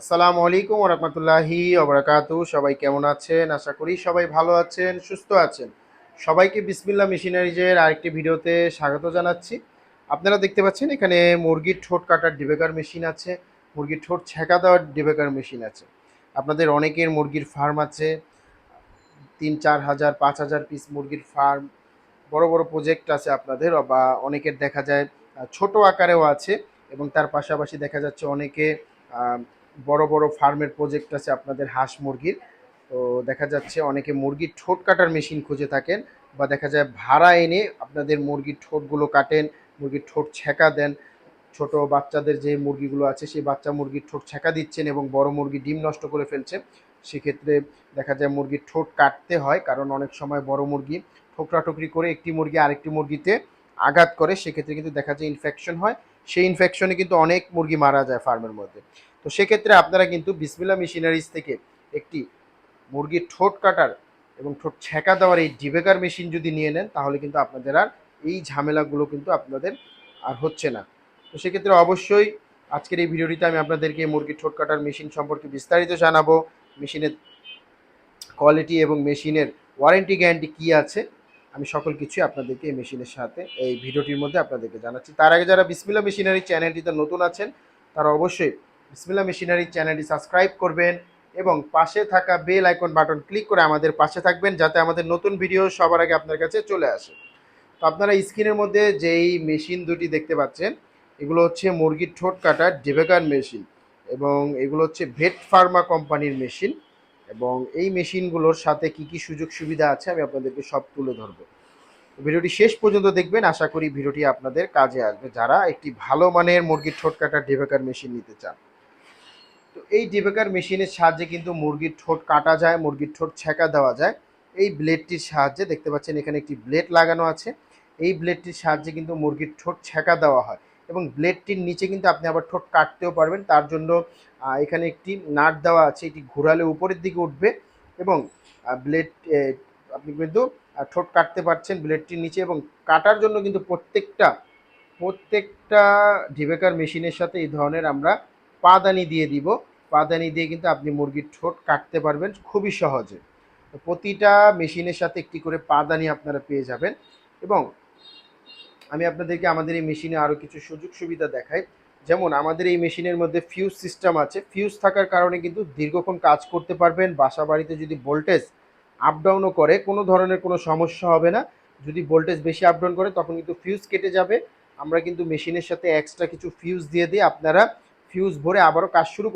আসসালামু আলাইকুম রহমতুল্লাহি ওবরাকাতু সবাই কেমন আছেন? আশা করি সবাই ভালো আছেন, সুস্থ আছেন। সবাইকে বিসমিল্লা মেশিনারিজের আরেকটি ভিডিওতে স্বাগত জানাচ্ছি। আপনারা দেখতে পাচ্ছেন এখানে মুরগির ঠোঁট কাটার ডিবেকার মেশিন আছে, মুরগির ঠোঁট ছেঁকা দেওয়ার ডিবেকার মেশিন আছে। আপনাদের অনেকের মুরগির ফার্ম আছে, তিন, চার হাজার, পাঁচ হাজার পিস মুরগির ফার্ম, বড় বড় প্রজেক্ট আছে আপনাদের, বা অনেকের দেখা যায় ছোট আকারেও আছে এবং তার পাশাপাশি দেখা যাচ্ছে অনেকে বড় বড় ফার্মের প্রজেক্ট আছে আপনাদের হাঁস মুরগির। তো দেখা যাচ্ছে অনেকে মুরগির ঠোঁট কাটার মেশিন খুঁজে থাকেন বা দেখা যায় ভাড়া এনে আপনাদের মুরগির ঠোঁটগুলো কাটেন, মুরগির ঠোঁট ছেঁকা দেন। ছোট বাচ্চাদের যে মুরগিগুলো আছে সেই বাচ্চা মুরগির ঠোঁট ছেঁকা দিচ্ছেন এবং বড় মুরগি ডিম নষ্ট করে ফেলছে। সেক্ষেত্রে দেখা যায় মুরগির ঠোঁট কাটতে হয় কারণ অনেক সময় বড় মুরগি ঠোকরাঠুকরি করে একটি মুরগি আরেকটি মুরগিতে আঘাত করে। সেক্ষেত্রে কিন্তু দেখা যায় ইনফেকশন হয়। সেই ইনফেকশনে কিন্তু অনেক মুরগি মারা যায় ফার্মের মধ্যে। তো সেক্ষেত্রে আপনারা কিন্তু বিসমিল্লা মেশিনারিজ থেকে একটি মুরগির ঠোঁট কাটার এবং ঠোঁট ছেঁকা দেওয়ার এই ডিবেকার মেশিন যদি নিয়ে নেন, তাহলে কিন্তু আপনাদের আর এই ঝামেলাগুলো কিন্তু আপনাদের আর হচ্ছে না। তো সেক্ষেত্রে অবশ্যই আজকের এই ভিডিওটিতে আমি আপনাদেরকে মুরগির ঠোঁট কাটার মেশিন সম্পর্কে বিস্তারিত জানাব। মেশিনের কোয়ালিটি এবং মেশিনের ওয়ারেন্টি, গ্যারান্টি কী আছে, আমি সকল কিছুই আপনাদেরকে এই মেশিনের সাথে, এই ভিডিওটির মধ্যে আপনাদেরকে জানাচ্ছি। তার আগে যারা বিসমিল্লা মেশিনারি চ্যানেলটিতে নতুন আছেন, তারা অবশ্যই বিসমিল্লা মেশিনারি চ্যানেলটি সাবস্ক্রাইব করবেন এবং পাশে থাকা বেল আইকন বাটন ক্লিক করে আমাদের পাশে থাকবেন যাতে আমাদের নতুন ভিডিও সবার আগে আপনার কাছে চলে আসে। তো আপনারা স্ক্রিনের মধ্যে যেই মেশিন দুটি দেখতে পাচ্ছেন, এগুলো হচ্ছে মুরগির ঠোঁট কাটার ডেবেকার মেশিন এবং এগুলো হচ্ছে ভেট ফার্মা কোম্পানির মেশিন এবং এই মেশিনগুলোর সাথে কি কি সুযোগ সুবিধা আছে আমি আপনাদেরকে সব তুলে ধরবো। ভিডিওটি শেষ পর্যন্ত দেখবেন, আশা করি ভিডিওটি আপনাদের কাজে আসবে। যারা একটি ভালো মানের মুরগির ঠোঁট কাটার ডেবেকার মেশিন নিতে চান তো এই ডেবেকার মেশিনের সাহায্যে কিন্তু মুরগির ঠোঁট কাটা যায়, মুরগির ঠোঁট ছেঁকা দেওয়া যায়। এই ব্লেডটির সাহায্যে দেখতে পাচ্ছেন এখানে একটি ব্লেড লাগানো আছে। এই ব্লেডটির সাহায্যে কিন্তু মুরগির ঠোঁট ছেঁকা দেওয়া হয় এবং ব্লেডটির নিচে কিন্তু আপনি আবার ঠোঁট কাটতেও পারবেন। তার জন্য এখানে একটি নাট দেওয়া আছে, এটি ঘোরালে উপরের দিকে উঠবে এবং ব্লেড আপনি কিন্তু ঠোঁট কাটতে পারছেন ব্লেডটির নিচে এবং কাটার জন্য কিন্তু প্রত্যেকটা প্রত্যেকটা ডিবেকার মেশিনের সাথে এই ধরনের আমরা পাদানি দিয়ে দিব। পাদানি দিয়ে কিন্তু আপনি মুরগির ঠোঁট কাটতে পারবেন খুবই সহজে। প্রতিটা মেশিনের সাথে একটি করে পাদানি আপনারা পেয়ে যাবেন এবং আমি আপনাদেরকে আমাদের এই মেশিনে আরও কিছু সুযোগ সুবিধা দেখাই। যেমন আমাদের এই মেশিনের মধ্যে ফিউজ সিস্টেম আছে। ফিউজ থাকার কারণে কিন্তু দীর্ঘক্ষণ কাজ করতে পারবেন। বাসা বাড়িতে যদি ভোল্টেজ আপ ডাউনও করে, কোনো ধরনের কোনো সমস্যা হবে না। যদি ভোল্টেজ বেশি আপ ডাউন করে, তখন কিন্তু ফিউজ কেটে যাবে। আমরা কিন্তু মেশিনের সাথে এক্সট্রা কিছু ফিউজ দিয়ে দিয়ে আপনারা ফিউজ ভরে আবারও কাজ শুরু